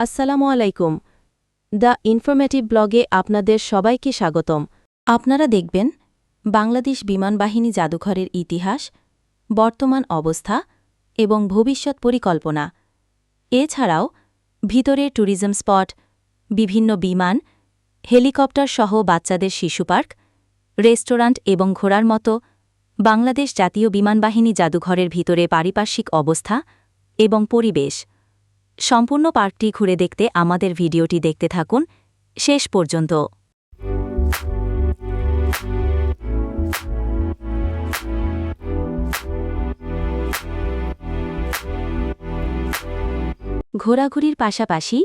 আসসালামু আলাইকুম। The informative ব্লগে আপনাদের সবাইকে স্বাগতম। আপনারা দেখবেন, বাংলাদেশ বিমান বাহিনী জাদুঘরের ইতিহাস, বর্তমান অবস্থা এবং ভবিষ্যৎ পরিকল্পনা। এছাড়াও, ভিতরে ট্যুরিজম স্পট, বিভিন্ন বিমান, হেলিকপ্টার সহ বাচ্চাদের শিশু পার্ক, রেস্টুরেন্ট এবং ঘোরার মতো বাংলাদেশ জাতীয় বিমানবাহিনী জাদুঘরের ভিতরে পারিপার্শ্বিক অবস্থা এবং পরিবেশ। সম্পূর্ণ পার্কটি ঘুরে দেখতে আমাদের ভিডিওটি দেখতে থাকুন। শেষ পর্যন্ত। ঘোরাঘুরির পাশাপাশি,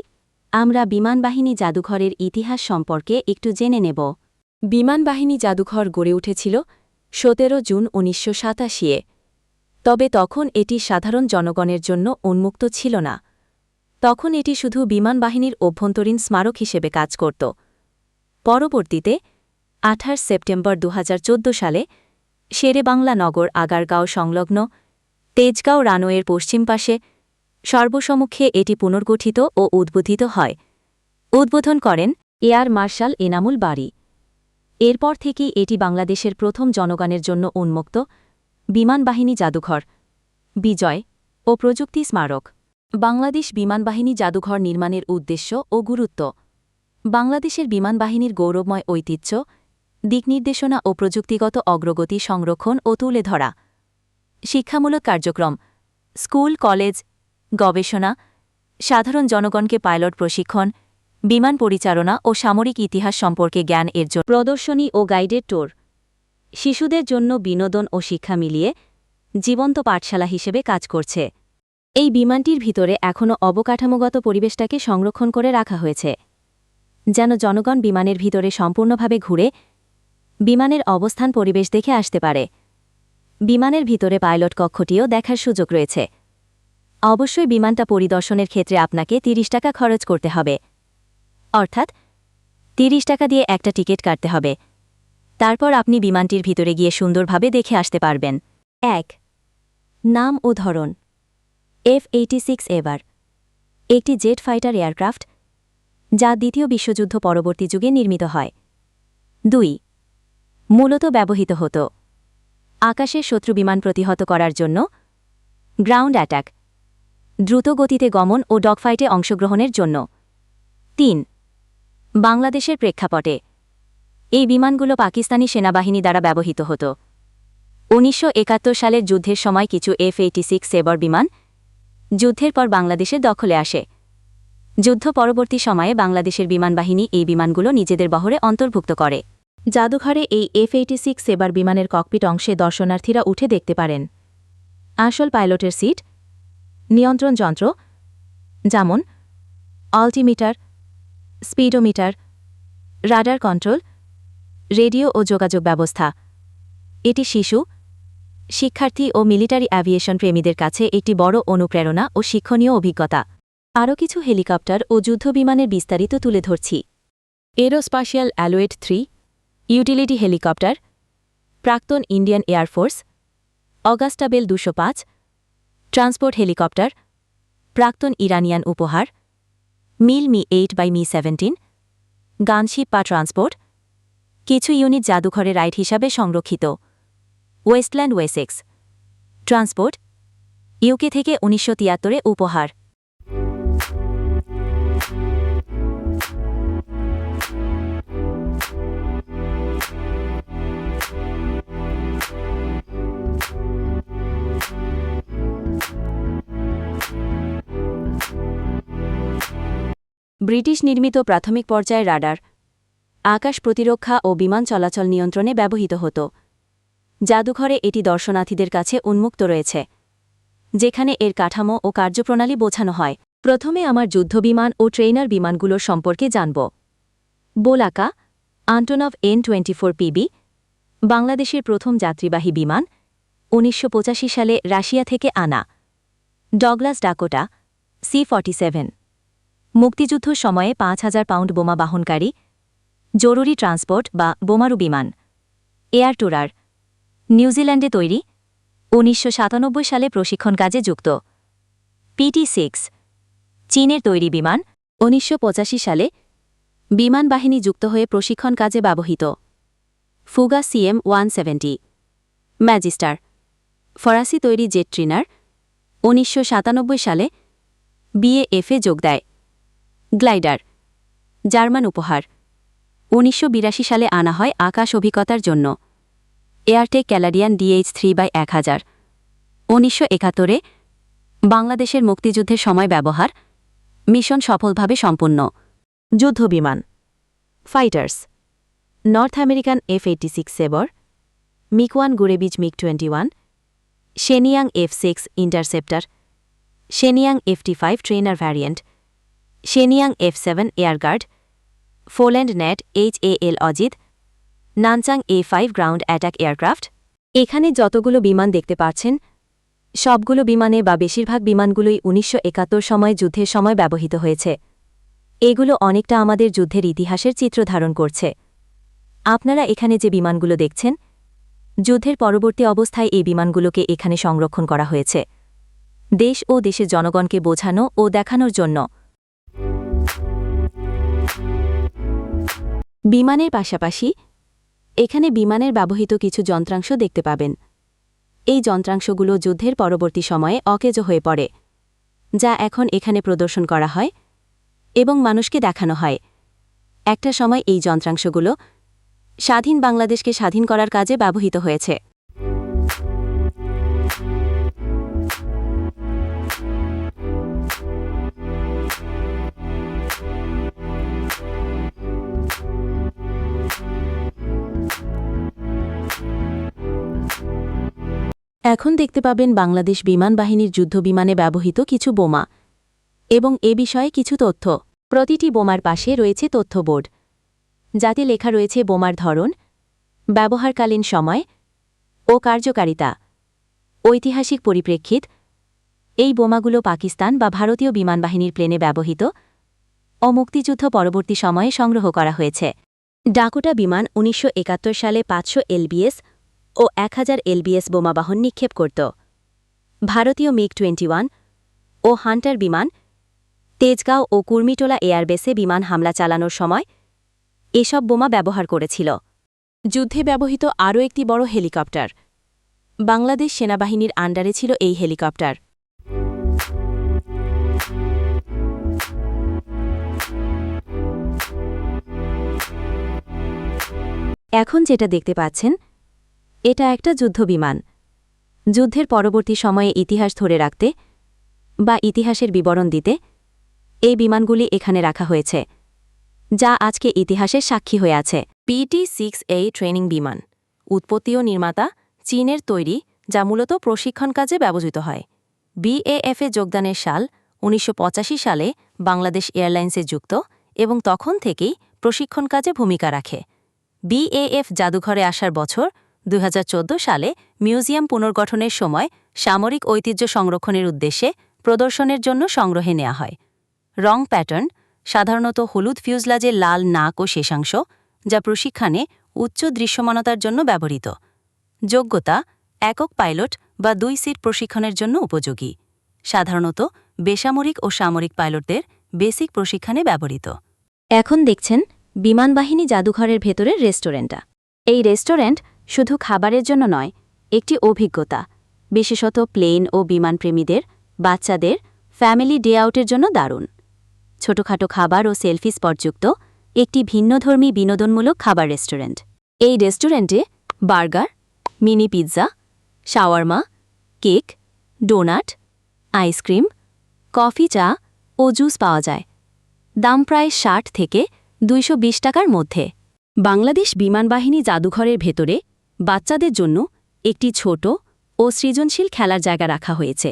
আমরা বিমানবাহিনী জাদুঘরের ইতিহাস সম্পর্কে একটু জেনে নেব। বিমানবাহিনী জাদুঘর গড়ে উঠেছিল সতেরো জুন উনিশশো তবে তখন এটি সাধারণ জনগণের জন্য উন্মুক্ত ছিল না। তখন এটি শুধু বিমানবাহিনীর অভ্যন্তরীণ স্মারক হিসেবে কাজ করত। পরবর্তীতে, আঠাশ সেপ্টেম্বর দু হাজার চোদ্দ সালে, শেরেবাংলা নগর আগারগাঁও সংলগ্ন তেজগাঁও রানওয়ের পশ্চিম পাশে সর্বসম্মুখে এটি পুনর্গঠিত ও উদ্বোধিত হয়। উদ্বোধন করেন এয়ার মার্শাল এনামুল বাড়ি এরপর থেকেই এটি বাংলাদেশের প্রথম জনগণের জন্য উন্মুক্ত বিমানবাহিনী জাদুঘর, বিজয় ও প্রযুক্তি স্মারক। বাংলাদেশ বিমানবাহিনী জাদুঘর নির্মাণের উদ্দেশ্য ও গুরুত্ব। বাংলাদেশের বিমানবাহিনীর গৌরবময় ঐতিহ্য দিকনির্দেশনা ও প্রযুক্তিগত অগ্রগতি সংরক্ষণ ও তুলে ধরা। শিক্ষামূলক কার্যক্রম, স্কুল, কলেজ, গবেষণা, সাধারণ জনগণকে পাইলট প্রশিক্ষণ, বিমান পরিচালনা ও সামরিক ইতিহাস সম্পর্কে জ্ঞান এর জন্য প্রদর্শনী ও গাইডেড টোর শিশুদের জন্য বিনোদন ও শিক্ষা মিলিয়ে জীবন্ত পাঠশালা হিসেবে কাজ করছে। এই বিমানটির ভিতরে এখনও অবকাঠামোগত পরিবেশটাকে সংরক্ষণ করে রাখা হয়েছে। যেন জনগণ বিমানের ভিতরে সম্পূর্ণভাবে ঘুরে বিমানের অবস্থান পরিবেশ দেখে আসতে পারে। বিমানের ভিতরে পাইলট কক্ষটিও দেখার সুযোগ রয়েছে। অবশ্যই বিমানটা পরিদর্শনের ক্ষেত্রে আপনাকে ৩০ টাকা খরচ করতে হবে। অর্থাৎ ৩০ টাকা দিয়ে একটা টিকিট কাটতে হবে। তারপর আপনি বিমানটির ভিতরে গিয়ে সুন্দরভাবে দেখে আসতে পারবেন। এক, নাম ও ধরন। এফ এইটি সিক্স এবার। একটি জেট ফাইটার এয়ারক্রাফট, যা দ্বিতীয় বিশ্বযুদ্ধ পরবর্তী যুগে নির্মিত হয়। দুই, মূলত ব্যবহৃত হতো। আকাশের শত্রু বিমান প্রতিহত করার জন্য গ্রাউন্ড অ্যাটাক, দ্রুত গতিতে গমন ও ডগফাইটে অংশগ্রহণের জন্য। তিন, বাংলাদেশের প্রেক্ষাপটে এই বিমানগুলো পাকিস্তানি সেনাবাহিনী দ্বারা ব্যবহৃত হতো। উনিশশো সালের যুদ্ধের সময় কিছু এফ এইটি সিক্স সেবর বিমান যুদ্ধের পর বাংলাদেশের দখলে আসে। যুদ্ধ পরবর্তী সময়ে বাংলাদেশের বিমানবাহিনী এই বিমানগুলো নিজেদের বহরে অন্তর্ভুক্ত করে। জাদুঘরে এই এফ এইটি সিক্স সেবার বিমানের ককপিট অংশে দর্শনার্থীরা উঠে দেখতে পারেন। আসল পাইলটের সিট, নিয়ন্ত্রণ যন্ত্র, যেমন altimeter speedometer, radar control, radio ও যোগাযোগ ব্যবস্থা। এটি শিশু শিক্ষার্থী ও মিলিটারি অ্যাভিয়েশন প্রেমীদের কাছে একটি বড় অনুপ্রেরণা ও শিক্ষণীয় অভিজ্ঞতা। আরও কিছু হেলিকপ্টার ও যুদ্ধবিমানের বিস্তারিত তুলে ধরছি। Aerospatiale Alouette three, utility helicopter, প্রাক্তন Indian air force Agusta Bell দুশো পাঁচ, ট্রান্সপোর্ট হেলিকপ্টার, প্রাক্তন ইরানিয়ান উপহার, Mil Mi eight by Mi seventeen, gunship বা ট্রান্সপোর্ট, কিছু ইউনিট জাদুঘরে রাইড হিসাবে সংরক্ষিত। Wasteland Wessex. ট্রান্সপোর্ট, ইউকে থেকে উনিশশো তিয়াত্তরে উপহার। ব্রিটিশ নির্মিত প্রাথমিক পর্যায়ে রাডার। আকাশ প্রতিরক্ষা ও বিমান চলাচল নিয়ন্ত্রণে ব্যবহৃত হতো। জাদুঘরে এটি দর্শনার্থীদের কাছে উন্মুক্ত রয়েছে, যেখানে এর কাঠামো ও কার্যপ্রণালী বোঝানো হয়। প্রথমে আমার যুদ্ধবিমান ও ট্রেনার বিমানগুলোর সম্পর্কে জানব। Bolaka Antonov An twenty PB বাংলাদেশের প্রথম যাত্রীবাহী বিমান, উনিশশো পঁচাশি সালে রাশিয়া থেকে আনা। Douglas Dakota, C forty seven. মুক্তিযুদ্ধ সময়ে পাঁচ হাজার পাউন্ড বোমা বাহনকারী, জরুরি ট্রান্সপোর্ট বা বোমারু বিমান। এয়ার টুরার নিউজিল্যান্ডে তৈরি উনিশশো সাতানব্বই সালে প্রশিক্ষণ কাজে যুক্ত। পিটি সিক্স, চীনের তৈরি বিমান, উনিশশো পঁচাশি সালে বিমান বাহিনী যুক্ত হয়ে প্রশিক্ষণ কাজে ব্যবহৃত। Fouga CM one seventy, Magister, ফরাসি তৈরি জেট ট্রিনার, উনিশশো সাতানব্বই সালে বিএএফে যোগ দেয়। গ্লাইডার, জার্মান উপহার, উনিশশো বিরাশি সালে আনা হয় আকাশ অভিজ্ঞতার জন্য। Airtech Canadian DH three by এক হাজার। উনিশশো একাত্তরে বাংলাদেশের মুক্তিযুদ্ধের সময় ব্যবহার, মিশন সফলভাবে সম্পূর্ণ। যুদ্ধবিমান, fighters, North American F eighty six Sabre Mikoyan Gurevich MiG twenty one Shenyang F six interceptor Shenyang F T five trainer variant Shenyang F seven Airguard, Folland Gnat H A L Ajeet Nanchang A five ground attack aircraft এখানে যতগুলো বিমান দেখতে পাচ্ছেন, সবগুলো বিমানে বা বেশিরভাগ বিমানগুলোই উনিশশো একাত্তর সময় যুদ্ধের সময় ব্যবহৃত হয়েছে। এগুলো অনেকটা আমাদের যুদ্ধের ইতিহাসের চিত্র ধারণ করছে। আপনারা এখানে যে বিমানগুলো দেখছেন, যুদ্ধের পরবর্তী অবস্থায় এই বিমানগুলোকে এখানে সংরক্ষণ করা হয়েছে। দেশ ও দেশের জনগণকে বোঝানো ও দেখানোর জন্য। বিমানের পাশাপাশি এখানে বিমানের ব্যবহৃত কিছু যন্ত্রাংশ দেখতে পাবেন। এই যন্ত্রাংশগুলো যুদ্ধের পরবর্তী সময়ে অকেজ হয়ে পড়ে, যা এখন এখানে প্রদর্শন করা হয় এবং মানুষকে দেখানো হয়। একটা সময় এই যন্ত্রাংশগুলো স্বাধীন বাংলাদেশকে স্বাধীন করার কাজে ব্যবহৃত হয়েছে। এখন দেখতে পাবেন বাংলাদেশ বিমান বাহিনীর যুদ্ধবিমানে ব্যবহৃত কিছু বোমা এবং এ বিষয়ে কিছু তথ্য। প্রতিটি বোমার পাশে রয়েছে তথ্য বোর্ড। যাতে লেখা রয়েছে বোমার ধরন, ব্যবহারকালীন সময় ও কার্যকারিতা, ঐতিহাসিক পরিপ্রেক্ষিত। এই বোমাগুলো পাকিস্তান বা ভারতীয় বিমান বাহিনীর প্লেনে ব্যবহৃত ও মুক্তিযুদ্ধ পরবর্তী সময়ে সংগ্রহ করা হয়েছে। ডাকোটা বিমান উনিশশো একাত্তর সালে পাঁচশো এলবিএস ও এক হাজার এলবিএস বোমাবাহন নিক্ষেপ করত। ভারতীয় মিগ টোয়েন্টি ও হান্টার বিমান, তেজগাঁও ও কুর্মিটোলা এয়ারবেসে বিমান হামলা চালানোর সময় এসব বোমা ব্যবহার করেছিল। যুদ্ধে ব্যবহৃত আরও একটি বড় হেলিকপ্টার। বাংলাদেশ সেনাবাহিনীর আন্ডারে ছিল এই হেলিকপ্টার। এখন যেটা দেখতে পাচ্ছেন এটা একটা যুদ্ধবিমান। যুদ্ধের পরবর্তী সময়ে ইতিহাস ধরে রাখতে বা ইতিহাসের বিবরণ দিতে এই বিমানগুলি এখানে রাখা হয়েছে, যা আজকে ইতিহাসের সাক্ষী হয়ে আছে। পিটি সিক্স এ ট্রেনিং বিমান, উৎপত্তি ও নির্মাতা চীনের তৈরি, যা মূলত প্রশিক্ষণ কাজে ব্যবহৃত হয়। বিএএফে যোগদানের সাল উনিশশো পঁচাশি সালে বাংলাদেশ এয়ারলাইন্সে যুক্ত এবং তখন থেকেই প্রশিক্ষণ কাজে ভূমিকা রাখে। বিএএফ জাদুঘরে আসার বছর ২০১৪ সালে মিউজিয়াম পুনর্গঠনের সময় সামরিক ঐতিহ্য সংরক্ষণের উদ্দেশ্যে প্রদর্শনের জন্য সংগ্রহে নেওয়া হয়। রং প্যাটার্ন সাধারণত হলুদ ফিউজলাজের লাল নাক ও শেষাংশ, যা প্রশিক্ষণে উচ্চ দৃশ্যমানতার জন্য ব্যবহৃত। যোগ্যতা, একক পাইলট বা দুই সিট প্রশিক্ষণের জন্য উপযোগী। সাধারণত বেসামরিক ও সামরিক পাইলটদের বেসিক প্রশিক্ষণে ব্যবহৃত। এখন দেখছেন বিমানবাহিনী জাদুঘরের ভেতরের রেস্টুরেন্টটা। এই রেস্টুরেন্ট শুধু খাবারের জন্য নয়, একটি অভিজ্ঞতা। বিশেষত প্লেন ও বিমানপ্রেমীদের, বাচ্চাদের ফ্যামিলি ডে আউটের জন্য দারুণ। ছোটখাটো খাবার ও সেলফি স্পটযুক্ত একটি ভিন্নধর্মী বিনোদনমূলক খাবার রেস্টুরেন্ট। এই রেস্টুরেন্টে burger, mini pizza, shawarma, cake, donut, ice cream, coffee, চা ও জুস পাওয়া যায়। দাম প্রায় ষাট থেকে দুইশো বিশ টাকার মধ্যে। বাংলাদেশ বিমানবাহিনী জাদুঘরের ভেতরে বাচ্চাদের জন্য একটি ছোট ও সৃজনশীল খেলার জায়গা রাখা হয়েছে,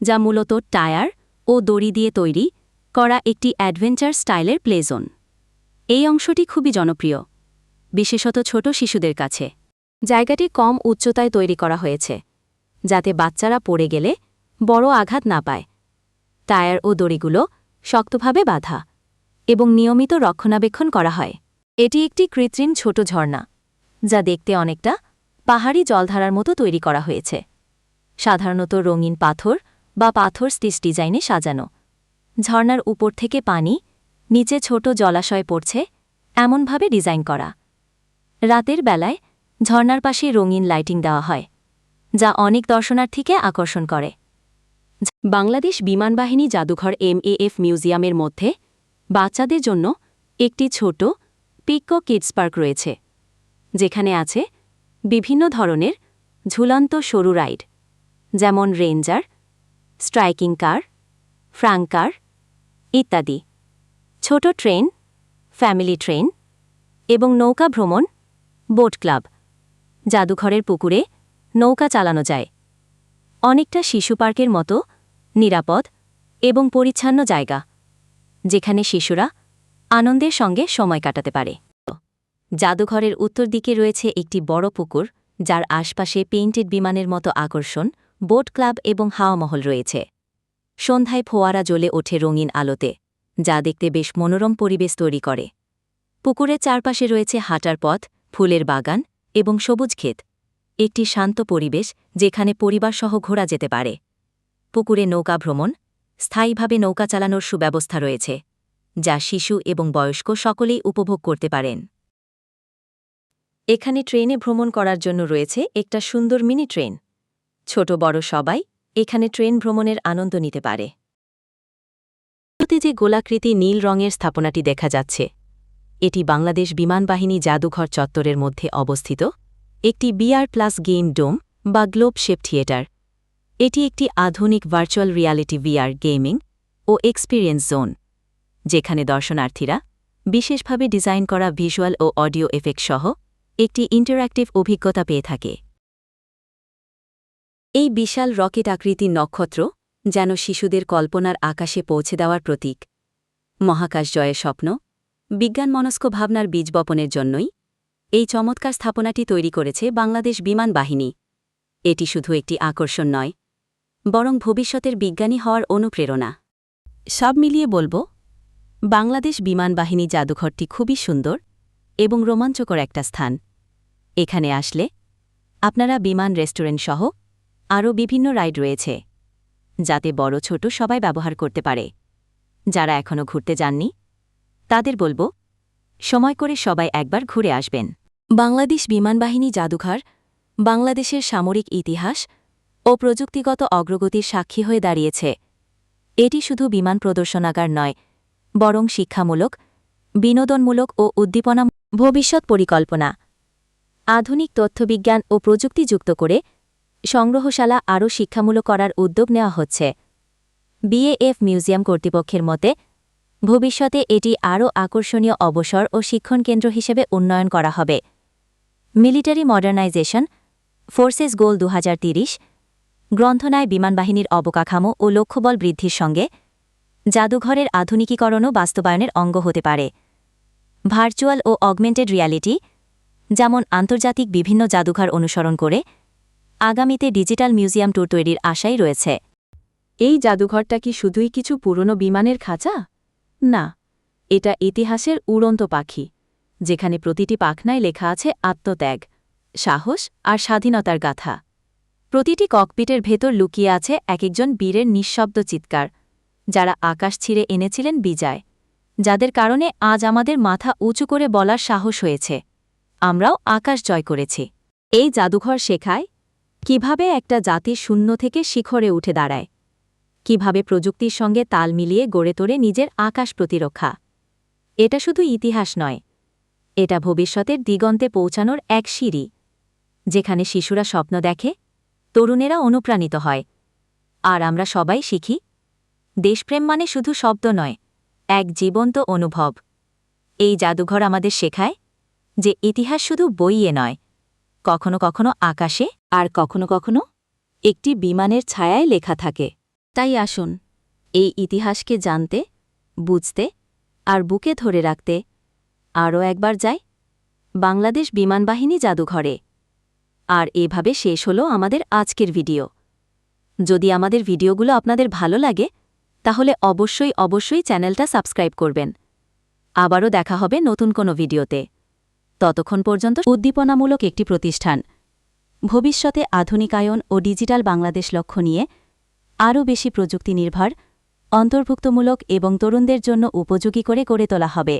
যা মূলত টায়ার ও দড়ি দিয়ে তৈরি করা একটি অ্যাডভেঞ্চার স্টাইলের প্লেজোন এই অংশটি খুবই জনপ্রিয়, বিশেষত ছোট শিশুদের কাছে। জায়গাটি কম উচ্চতায় তৈরি করা হয়েছে, যাতে বাচ্চারা পড়ে গেলে বড় আঘাত না পায়। টায়ার ও দড়িগুলো শক্তভাবে বাঁধা এবং নিয়মিত রক্ষণাবেক্ষণ করা হয়। এটি একটি কৃত্রিম ছোট ঝর্ণা। যা দেখতে অনেকটা পাহাড়ি জলধারার মতো তৈরি করা হয়েছে। সাধারণত রঙিন পাথর বা পাথর স্টিচ ডিজাইনে সাজানো। ঝর্ণার উপর থেকে পানি, নিচে ছোট জলাশয় পড়ছে, এমনভাবে ডিজাইন করা। রাতের বেলায় ঝর্ণার পাশে রঙিন লাইটিং দেওয়া হয়, যা অনেক দর্শনার্থীকে আকর্ষণ করে। বাংলাদেশ বিমানবাহিনী জাদুঘর এমএএফ মিউজিয়ামের মধ্যে বাচ্চাদের জন্য একটি ছোট পিক্কো কিডস পার্ক রয়েছে। যেখানে আছে বিভিন্ন ধরনের ঝুলন্ত সরু রাইড, যেমন ranger, striking car Frank car ইত্যাদি। ছোট ট্রেন, ফ্যামিলি ট্রেন এবং নৌকা ভ্রমণ, বোট ক্লাব, জাদুঘরের পুকুরে নৌকা চালানো যায়। অনেকটা শিশু পার্কের মতো নিরাপদ এবং পরিচ্ছন্ন জায়গা, যেখানে শিশুরা আনন্দের সঙ্গে সময় কাটাতে পারে। জাদুঘরের উত্তর দিকে রয়েছে একটি বড় পুকুর, যার আশপাশে পেইন্টেড বিমানের মতো আকর্ষণ, বোট ক্লাব এবং হাওয়া মহল রয়েছে। সন্ধ্যায় ফোয়ারা জ্বলে ওঠে রঙিন আলোতে, যা দেখতে বেশ মনোরম পরিবেশ তৈরি করে। পুকুরের চারপাশে রয়েছে হাঁটার পথ, ফুলের বাগান এবং সবুজ ক্ষেত। একটি শান্ত পরিবেশ, যেখানে পরিবারসহ ঘোরা যেতে পারে। পুকুরে নৌকা ভ্রমণ, স্থায়ীভাবে নৌকা চালানোর সুব্যবস্থা রয়েছে, যা শিশু এবং বয়স্ক সকলেই উপভোগ করতে পারেন। এখানে ট্রেনে ভ্রমণ করার জন্য রয়েছে একটা সুন্দর মিনি ট্রেন। ছোট বড় সবাই এখানে ট্রেন ভ্রমণের আনন্দ নিতে পারে। যে গোলাকৃতি নীল রঙের স্থাপনাটি দেখা যাচ্ছে, এটি বাংলাদেশ বিমানবাহিনী জাদুঘর চত্বরের মধ্যে অবস্থিত, একটি বিআর প্লাস গেম ডোম বা গ্লোব শেপ থিয়েটার এটি একটি আধুনিক ভার্চুয়াল রিয়ালিটি ভিআর গেমিং ও এক্সপিরিয়েন্স জোন যেখানে দর্শনার্থীরা বিশেষভাবে ডিজাইন করা ভিজুয়াল ও অডিও এফেক্ট সহ একটি ইন্টারঅ্যাক্টিভ অভিজ্ঞতা পেয়ে থাকে। এই বিশাল রকেট আকৃতির নক্ষত্র যেন শিশুদের কল্পনার আকাশে পৌঁছে দেওয়ার প্রতীক। মহাকাশ জয়ের স্বপ্ন, বিজ্ঞানমনস্ক ভাবনার বীজ বপনের জন্যই এই চমৎকার স্থাপনাটি তৈরি করেছে বাংলাদেশ বিমান বাহিনী। এটি শুধু একটি আকর্ষণ নয়, বরং ভবিষ্যতের বিজ্ঞানী হওয়ার অনুপ্রেরণা। সব মিলিয়ে বলব, বাংলাদেশ বিমান বাহিনী জাদুঘরটি খুবই সুন্দর এবং রোমাঞ্চকর একটা স্থান। এখানে আসলে আপনারা বিমান রেস্টুরেন্ট সহ আরও বিভিন্ন রাইড রয়েছে, যাতে বড় ছোট সবাই ব্যবহার করতে পারে। যারা এখনও ঘুরতে যাননি, তাদের বলব, সময় করে সবাই একবার ঘুরে আসবেন। বাংলাদেশ বিমানবাহিনী জাদুঘর, বাংলাদেশের সামরিক ইতিহাস ও প্রযুক্তিগত অগ্রগতির সাক্ষী হয়ে দাঁড়িয়েছে। এটি শুধু বিমান প্রদর্শনাগার নয়, বরং শিক্ষামূলক, বিনোদনমূলক ও উদ্দীপনা ভবিষ্যৎ পরিকল্পনা। আধুনিক তথ্যবিজ্ঞান ও প্রযুক্তি যুক্ত করে সংগ্রহশালা আরও শিক্ষামূলক করার উদ্যোগ নেওয়া হচ্ছে। বিএএফ মিউজিয়াম কর্তৃপক্ষের মতে, ভবিষ্যতে এটি আরও আকর্ষণীয় অবসর ও শিক্ষণ কেন্দ্র হিসেবে উন্নয়ন করা হবে। মিলিটারি মডার্নাইজেশন, ফোর্সেস গোল দু গ্রন্থনায় বিমানবাহিনীর অবকাঠামো ও লক্ষ্যবল বৃদ্ধির সঙ্গে জাদুঘরের আধুনিকীকরণও বাস্তবায়নের অঙ্গ হতে পারে। ভার্চুয়াল ও অগমেন্টেড রিয়ালিটি যেমন আন্তর্জাতিক বিভিন্ন জাদুঘর অনুসরণ করে আগামীতে ডিজিটাল মিউজিয়াম ট্যুর তৈরির আশাই রয়েছে। এই জাদুঘরটা কি শুধুই কিছু পুরনো বিমানের খাঁচা? না, এটা ইতিহাসের উড়ন্ত পাখি, যেখানে প্রতিটি পাখনায় লেখা আছে আত্মত্যাগ, সাহস আর স্বাধীনতার গাথা। প্রতিটি ককপিটের ভেতর লুকিয়ে আছে এক একজন বীরের নিঃশব্দ চিৎকার, যারা আকাশ ছিঁড়ে এনেছিলেন বিজয়, যাদের কারণে আজ আমাদের মাথা উঁচু করে বলার সাহস হয়েছে। আমরাও আকাশ জয় করেছি। এই জাদুঘর শেখায় কীভাবে একটা জাতি শূন্য থেকে শিখরে উঠে দাঁড়ায়। কীভাবে প্রযুক্তির সঙ্গে তাল মিলিয়ে গড়ে তোলে নিজের আকাশ প্রতিরক্ষা। এটা শুধু ইতিহাস নয়, এটা ভবিষ্যতের দিগন্তে পৌঁছানোর এক সিঁড়ি, যেখানে শিশুরা স্বপ্ন দেখে, তরুণেরা অনুপ্রাণিত হয়। আর আমরা সবাই শিখি, দেশপ্রেম মানে শুধু শব্দ নয়, এক জীবন্ত অনুভব। এই জাদুঘর আমাদের শেখায় যে ইতিহাস শুধু বইয়ে নয়, কখনো কখনো আকাশে আর কখনো কখনো একটি বিমানের ছায়ায় লেখা থাকে। তাই আসুন, এই ইতিহাসকে জানতে, বুঝতে আর বুকে ধরে রাখতে আরও একবার যাই। বাংলাদেশ বিমানবাহিনী জাদুঘরে। আর এভাবে শেষ হলো আমাদের আজকের ভিডিও। যদি আমাদের ভিডিওগুলো আপনাদের ভালো লাগে, তাহলে অবশ্যই অবশ্যই চ্যানেলটা সাবস্ক্রাইব করবেন। আবারও দেখা হবে নতুন কোনো ভিডিওতে। ততক্ষণ পর্যন্ত উদ্দীপনামূলক একটি প্রতিষ্ঠান। ভবিষ্যতে আধুনিকায়ন ও ডিজিটাল বাংলাদেশ লক্ষ্য নিয়ে আরও বেশি প্রযুক্তি নির্ভর অন্তর্ভুক্তমূলক এবং তরুণদের জন্য উপযোগী করে গড়ে তোলা হবে।